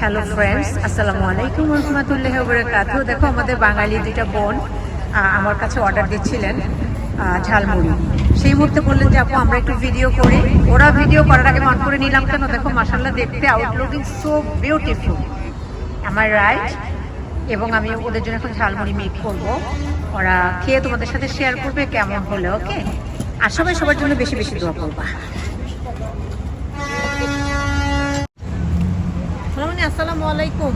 Hello friends আসসালামু আলাইকুম রহমতুল্লাহ বরকাত দেখো, আমাদের বাঙালি দুইটা বোন আমার কাছে অর্ডার দিচ্ছিলেন ঝালমুড়ি। সেই মুহূর্তে বললেন যে, আপু, আমরা একটু ভিডিও করি। ওরা ভিডিও করার আগে মান করে নিলাম কেন? দেখো মাসাল্লাহ দেখতে আউটলুকিং সো বিউটিফুল আমার রাইট এবং আমি ওদের জন্য এখন ঝালমুড়ি মেক করব। ওরা খেয়ে তোমাদের সাথে শেয়ার করবে কেমন হলো ওকে আর সবাই সবার জন্য বেশি বেশি দোয়া করবা। আসসালামু আলাইকুম।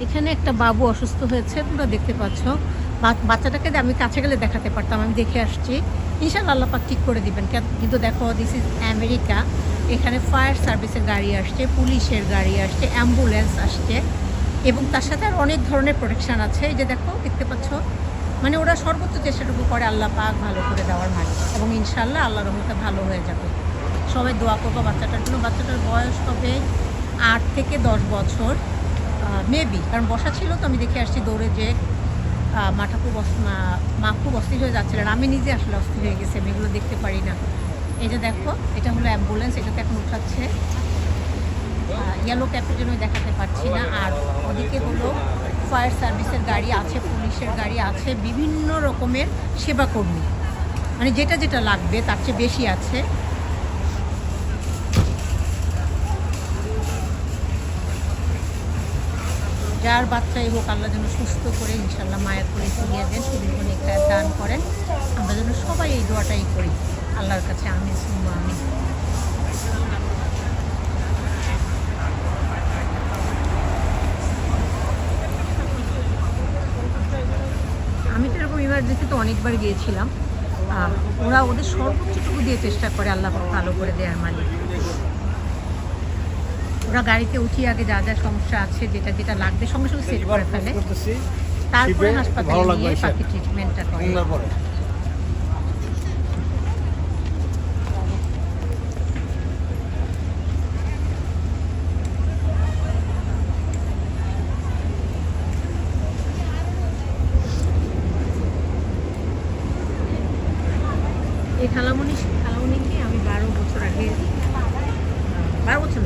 এখানে একটা বাবু অসুস্থ হয়েছে, তোমরা দেখতে পাচ্ছ। বাচ্চাটাকে আমি কাছে গেলে দেখাতে পারতাম, আমি দেখে আসছি। ইনশাল্লাহ আল্লাহ পাক ঠিক করে দিবেন। কেন- কিন্তু দেখো দিস ইজ আমেরিকা এখানে ফায়ার সার্ভিসের গাড়ি আসছে, পুলিশের গাড়ি আসছে অ্যাম্বুলেন্স আসছে। এবং তার সাথে আর অনেক ধরনের প্রোটেকশন আছে। এই যে দেখো, দেখতে পাচ্ছ? মানে ওরা সর্বোচ্চ চেষ্টাটুকু করে, আল্লাহ পাক ভালো করে দেওয়ার মালিক। এবং ইনশাল্লাহ আল্লাহ রহমতে ভালো হয়ে যাবে। সবাই দোয়া করব বাচ্চাটার জন্য। বাচ্চাটার বয়স হবে আট থেকে দশ বছর মেবি কারণ বসা ছিল তো, আমি দেখে আসছি দৌড়ে যে মাঠা খুব মা- মা খুব অস্থির হয়ে যাচ্ছিলেন। আমি নিজে আসলে অস্থির হয়ে গেছি, আমি এগুলো দেখতে পারি না। এই যে দেখো, এটা হলো অ্যাম্বুলেন্স এটাতে এখন উঠাচ্ছে। ইয়েলো ক্যাপের জন্য দেখাতে পারছি না। আর ওদিকে হলো ফায়ার সার্ভিসের গাড়ি আছে, পুলিশের গাড়ি আছে, বিভিন্ন রকমের সেবা কর্মী মানে যেটা যেটা লাগবে, তার চেয়ে বেশি আছে। যার বাচ্চাই হোক, আল্লাহ যেন সুস্থ করে ইনশাল্লাহ মায়ের করে ফিরিয়ে দেন, সুদীর্ঘ দান করেন। আমরা যেন সবাই এই দোয়াটাই করি। আল্লাহর কাছে আমি সুম্মা আমি আমি তো অনেকবার গিয়েছিলাম। ওরা ওদের সর্বোচ্চটুকু দিয়ে চেষ্টা করে আল্লাহ ভালো করে দেওয়ার মালিক। ওরা গাড়িতে উঠি আগে যা যা সমস্যা আছে যেটা যেটা লাগবে সঙ্গে সঙ্গে সেট করে ফেলে। তারপরে হাসপাতালে গিয়ে নিয়ে। বাকি ট্রিটমেন্টটা করে বাংলার পরে এই খালামণি খালামণিকে আমি বারো বছর আগে বারো বছর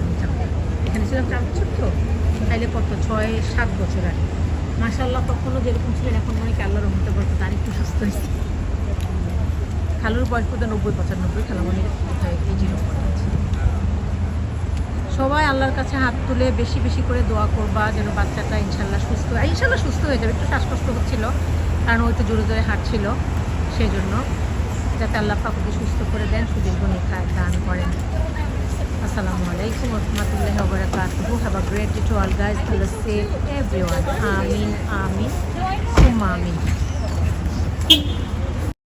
এখানে ছিলাম চার বছর তো। তাইলে কত? ছয়, সাত বছর আগে মাসাল্লাহ তখনও যেরকম ছিলেন, এখন মনে কি আল্লাহর রহমতে বলতে তার একটু সুস্থ হয়েছে। খালুর বয়স বোধ নব্বই, পঁচানব্বই খালামণির এই জিরো সবাই আল্লাহর কাছে হাত তুলে বেশি বেশি করে দোয়া করবা যেন বাচ্চাটা ইনশাল্লাহ সুস্থ ইনশাল্লাহ সুস্থ হয়ে যাবে। একটু শ্বাসকষ্ট হচ্ছিল, কারণ ওই তো জোরে জোরে হাঁটছিল সেই জন্য যাতে আল্লাহ পাকুকে সুস্থ করে দেন, সুদীর্ঘ নিখায় দান করেন। আসসালামু আলাইকুম রহমতুল্লাহ ওবরাকাতুহু have a great day to all guys Allah safe everyone আমিন আমিন আমিন